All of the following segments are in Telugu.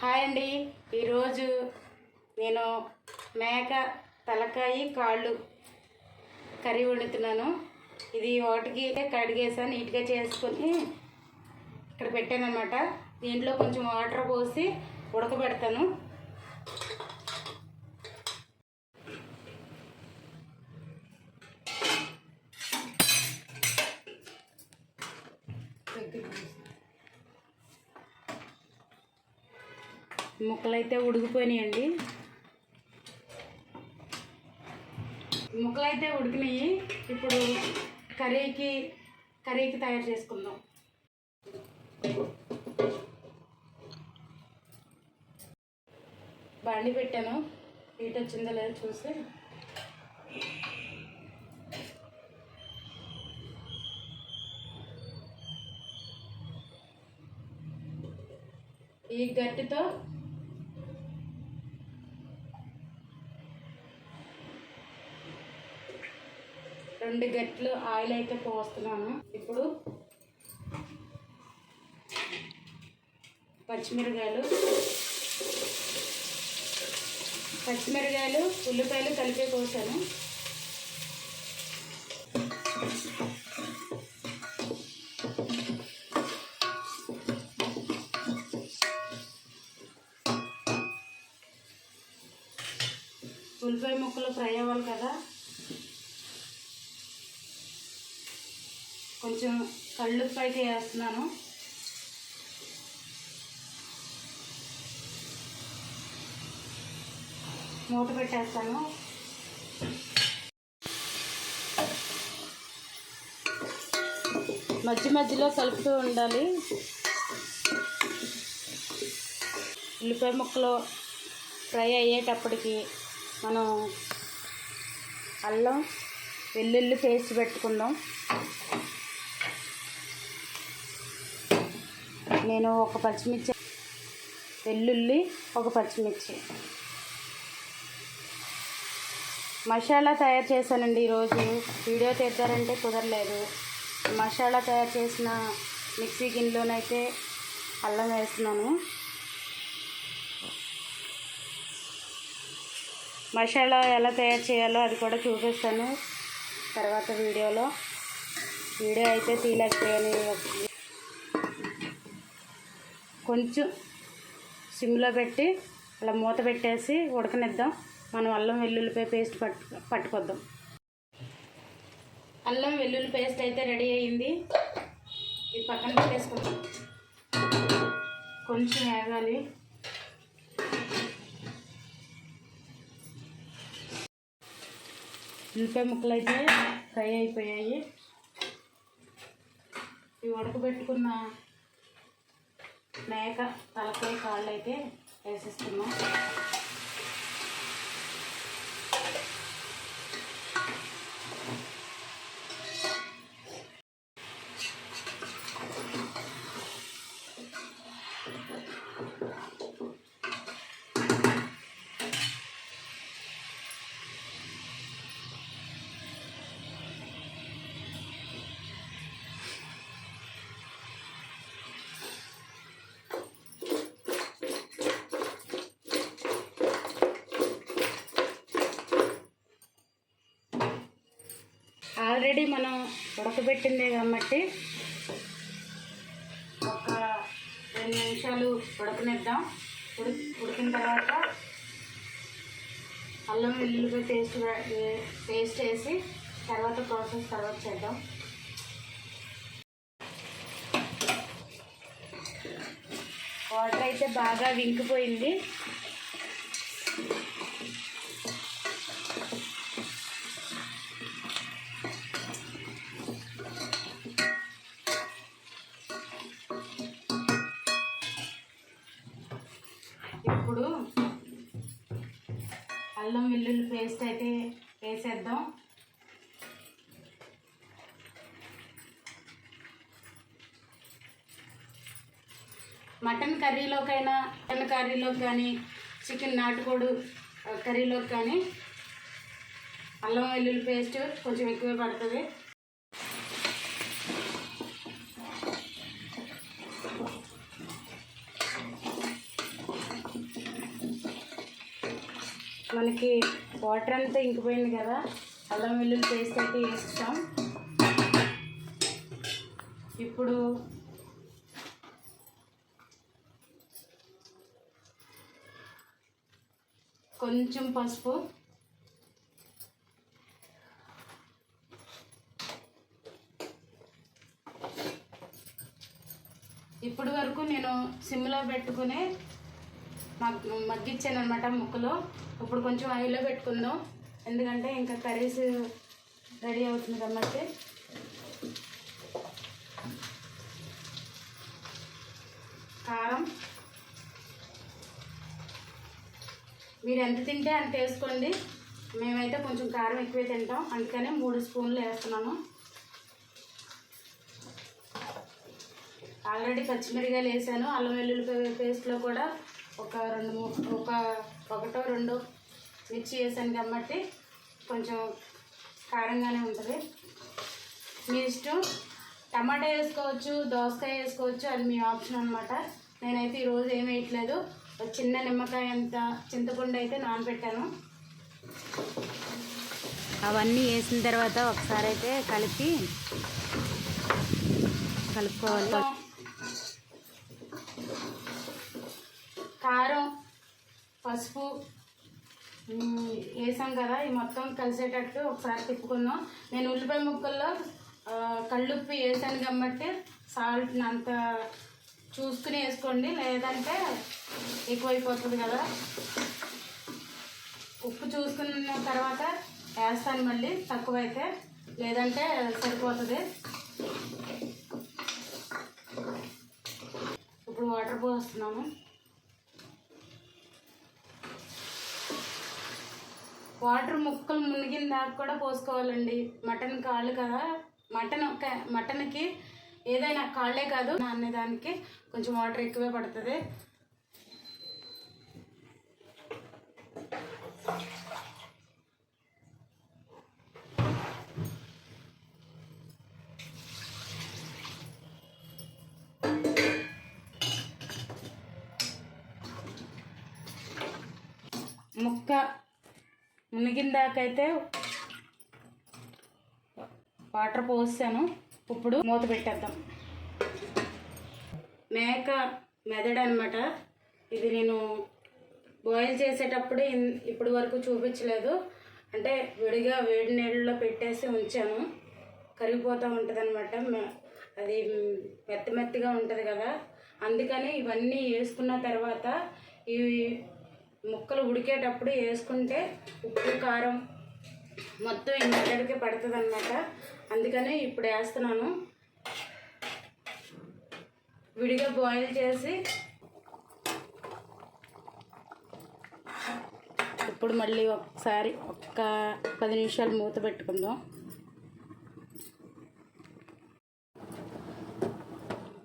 హాయ్ అండి. ఈరోజు నేను మేక తలకాయ కాళ్ళు కర్రీ వండుతున్నాను. ఇది వాటికి కడిగేసాను నీట్గా చేసుకొని ఇక్కడ పెట్టాను అనమాట దీంట్లో కొంచెం వాటర్ పోసి ఉడకబెడతాను. ముక్కలైతే ఉడికిపోయినాయండి. ముక్కలైతే ఉడికినాయి. ఇప్పుడు కర్రీకి కర్రీకి తయారు చేసుకుందాం. బండి పెట్టాను. హీట్ వచ్చిందో లేదో చూసి. ఈ గట్టితో రెండు గట్లు ఆయిల్ అయితే పోస్తున్నాను. ఇప్పుడు పచ్చిమిరకాయలు పచ్చిమిరకాయలు ఉల్లిపాయలు కలిపే పోసాను. ఉల్లిపాయ ముక్కలు ఫ్రై అవ్వాలి కదా. కొంచెం కళ్ళు పైకి వేస్తున్నాను మూత పెట్టేస్తాను. మధ్య మధ్యలో కలుపుతూ ఉండాలి. ఉల్లిపాయ ముక్కలు ఫ్రై అయ్యేటప్పటికి మనం అల్లం వెల్లుల్లి పేస్ట్ పెట్టుకుందాం. నేను ఒక పచ్చిమిర్చి వెల్లుల్లి ఒక పచ్చిమిర్చి. మసాలా తయారు చేశానండి ఈరోజు. వీడియో తీద్దారంటే కుదరలేదు. మసాలా తయారు చేసిన మిక్సీ గిన్నెలోనైతే అల్లం వేస్తున్నాను. మసాలా ఎలా తయారు చేయాలో అది కూడా చూపిస్తాను తర్వాత వీడియోలో. వీడియో అయితే తీయలేకపోయాను. కొంచెం సిమ్లో పెట్టి అలా మూత పెట్టేసి ఉడకనిద్దాం. మనం అల్లం వెల్లుల్లిపాయ పేస్ట్ పట్టు పట్టుకొద్దాం. అల్లం వెల్లుల్లి పేస్ట్ అయితే రెడీ అయ్యింది. ఇది పక్కన పెట్టేసుకుందాం. కొంచెం వేగాలి. ఉల్లిపాయ ముక్కలు అయితే ఫ్రై అయిపోయాయి. ఇవి ఉడకబెట్టుకున్న మేక తలకాయ కాళ్ళు అయితే వేసేస్తున్నాం. ఆల్రెడీ మనం ఉడకబెట్టిందే కాబట్టి ఒక రెండు నిమిషాలు ఉడకనిద్దాం. ఉడి ఉడికిన తర్వాత అల్లం వెల్లుల్లిపాయ పేస్ట్ పేస్ట్ వేసి తర్వాత ప్రాసెస్ తర్వాత చేద్దాం. వాటర్ అయితే బాగా వింకిపోయింది. అల్లం వెల్లుల్లి పేస్ట్ అయితే వేసేద్దాం. మటన్ కర్రీలోకైనా మటన్ కర్రీలోకి కానీ చికెన్ నాటుకోడు కర్రీలోకి కానీ అల్లం వెల్లుల్లి పేస్ట్ కొంచెం ఎక్కువ పడుతుంది. మనకి వాటర్ అంతా ఇంకిపోయింది కదా అల్లం వెల్లుల్లి పేస్ట్ అయితే వేస్తాం. ఇప్పుడు కొంచెం పసుపు ఇప్పటి వరకు నేను సిమ్లో పెట్టుకునే మగ్గిచ్చాను అనమాట ముక్కలు. ఇప్పుడు కొంచెం ఆయిల్లో పెట్టుకుందాం. ఎందుకంటే ఇంకా కర్రీస్ రెడీ అవుతుంది కాబట్టి. కారం. మీరు ఎంత తింటే అంత వేసుకోండి. మేమైతే కొంచెం కారం ఎక్కువే తింటాం. అందుకనే మూడు స్పూన్లు వేస్తున్నాను. ఆల్రెడీ పచ్చిమిరకాయలు వేసాను. అల్లం వెల్లుల్లి పేస్ట్లో కూడా ఒక రెండు ఒక ఒకటో రెండో మిర్చి వేసాను కాబట్టి కొంచెం కారంగానే ఉంటుంది. మీ ఇష్టం? టమాటా వేసుకోవచ్చు దోసకాయ వేసుకోవచ్చు అది మీ ఆప్షన్ అనమాట నేనైతే ఈరోజు ఏం వేయట్లేదు. చిన్న నిమ్మకాయ అంత చింతపండు అయితే నానబెట్టాను. అవన్నీ వేసిన తర్వాత ఒకసారి అయితే కలిపి కలుపుకోవాలి. కారం పసుపు వేసాం కదా ఈ మొత్తం కలిసేటట్టు ఒకసారి తిప్పుకుందాం. నేను ఉల్లిపాయ ముక్కల్లో కళ్ళుప్పి కళ్ళుప్పు వేసాను కాబట్టి సాల్ట్ అంత చూసుకుని వేసుకోండి. లేదంటే ఎక్కువైపోతుంది కదా. ఉప్పు చూసుకున్న తర్వాత వేస్తాను మళ్ళీ తక్కువైతే. లేదంటే సరిపోతుంది. ఇప్పుడు వాటర్ పోస్తున్నాము. వాటర్ ముక్కలు మునిగిన దాకా కూడా పోసుకోవాలండి. మటన్ కాళ్ళు కదా. మటన్ ఒక- మటన్కి ఏదైనా కాళ్ళే కాదు. అనే దానికి కొంచెం వాటర్ ఎక్కువే పడుతుంది. ముక్క మునిగిందాకైతే వాటర్ పోసాను. ఇప్పుడు మూత పెట్టేద్దాం. మేక మెదడు అనమాట ఇది నేను బాయిల్ చేసేటప్పుడు ఇప్పటి వరకు చూపించలేదు. అంటే విడిగా వేడి నీళ్ళలో పెట్టేసి ఉంచాను. కరిగిపోతూ ఉంటుంది అనమాట అది మెత్త మెత్తగా ఉంటుంది కదా. అందుకని ఇవన్నీ వేసుకున్న తర్వాత ఇవి ముక్కలు ఉడికేటప్పుడు వేసుకుంటే ఉప్పు కారం మొత్తం ఈ మెదడుకి పడుతుంది అనమాట అందుకనే ఇప్పుడు వేస్తున్నాను. విడిగా బాయిల్ చేసి ఇప్పుడు మళ్ళీ ఒకసారి ఒక్క పది నిమిషాలు మూత పెట్టుకుందాం.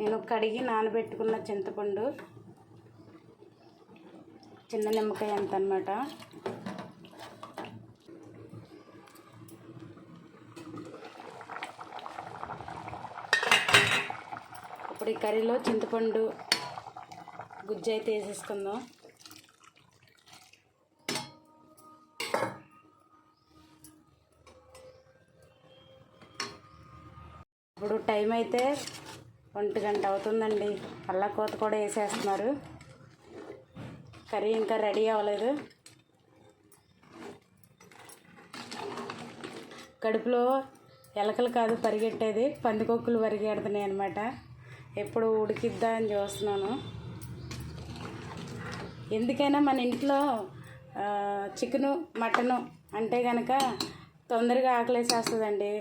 నేను కడిగి నానబెట్టుకున్న చింతపండు చిన్న నిమ్మకాయ ఎంత అనమాట ఇప్పుడు ఈ కర్రీలో చింతపండు గుజ్జు అయితే వేసేసుకుందాం. ఇప్పుడు టైం అయితే ఒంటి గంట అవుతుందండి. అల్లా కోత కూడా వేసేస్తున్నారు. కర్రీ ఇంకా రెడీ అవ్వలేదు. కడుపులో ఎలకలు కాదు పరిగెట్టేది పందికొక్కులు పరిగెడుతున్నాయి అనమాట ఎప్పుడు ఉడికిద్దా అని చూస్తున్నాను. ఎందుకైనా మన ఇంట్లో చికెను మటను అంటే కనుక తొందరగా ఆకలేసేస్తుందండి.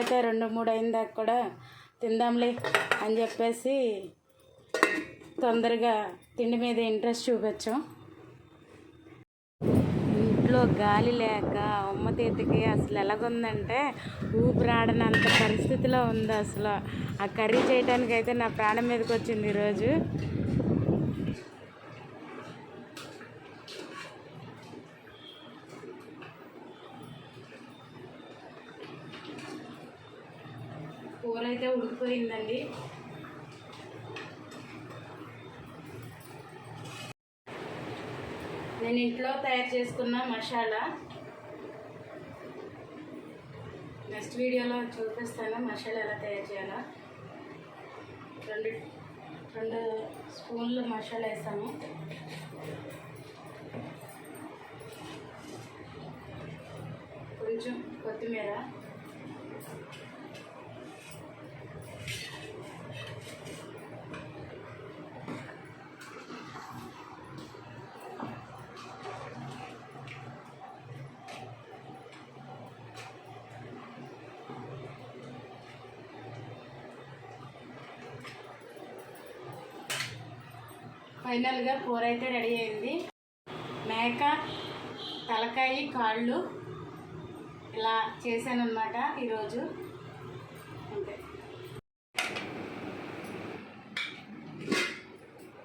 అయితే రెండు మూడు అయిన దాకా కూడా తిందాంలే అని చెప్పేసి తొందరగా తిండి మీద ఇంట్రెస్ట్ చూపించాం. ఇంట్లో గాలి లేక ఉమ్మ తీతికి అసలు ఎలాగుందంటే ఊపిరాడనంత పరిస్థితిలో ఉంది అసలు. ఆ కర్రీ చేయడానికి అయితే నా ప్రాణం మీదకి వచ్చింది ఈరోజు. కూర అయితే ఉడికిపోయిందండి. నేను ఇంట్లో తయారు చేసుకున్న మసాలా. నెక్స్ట్ వీడియోలో చూపిస్తాను మసాలా ఎలా తయారు చేయాలో. రెండు రెండు స్పూన్లు మసాలా వేసాము. కొంచెం కొత్తిమీర. ఫైనల్గా కూర అయితే రెడీ అయింది. మేక తలకాయ కాళ్ళు ఇలా చేశానమాట ఈరోజు. అంతే.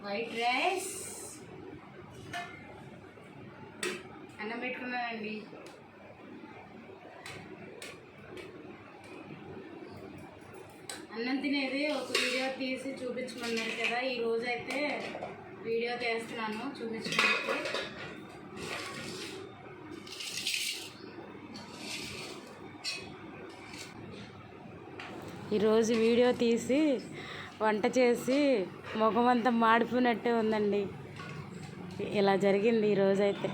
White rice. అన్నం పెట్టుకున్నానండి. అన్నం తినేది ఒక వీడియో తీసి చూపించమన్నారు కదా ఈరోజైతే అయితే వీడియో తీస్తున్నాను చూపించడానికి. ఈరోజు వీడియో తీసి వంట చేసి ముఖమంతా మాడిపోయినట్టే ఉందండి. ఇలా జరిగింది ఈరోజైతే.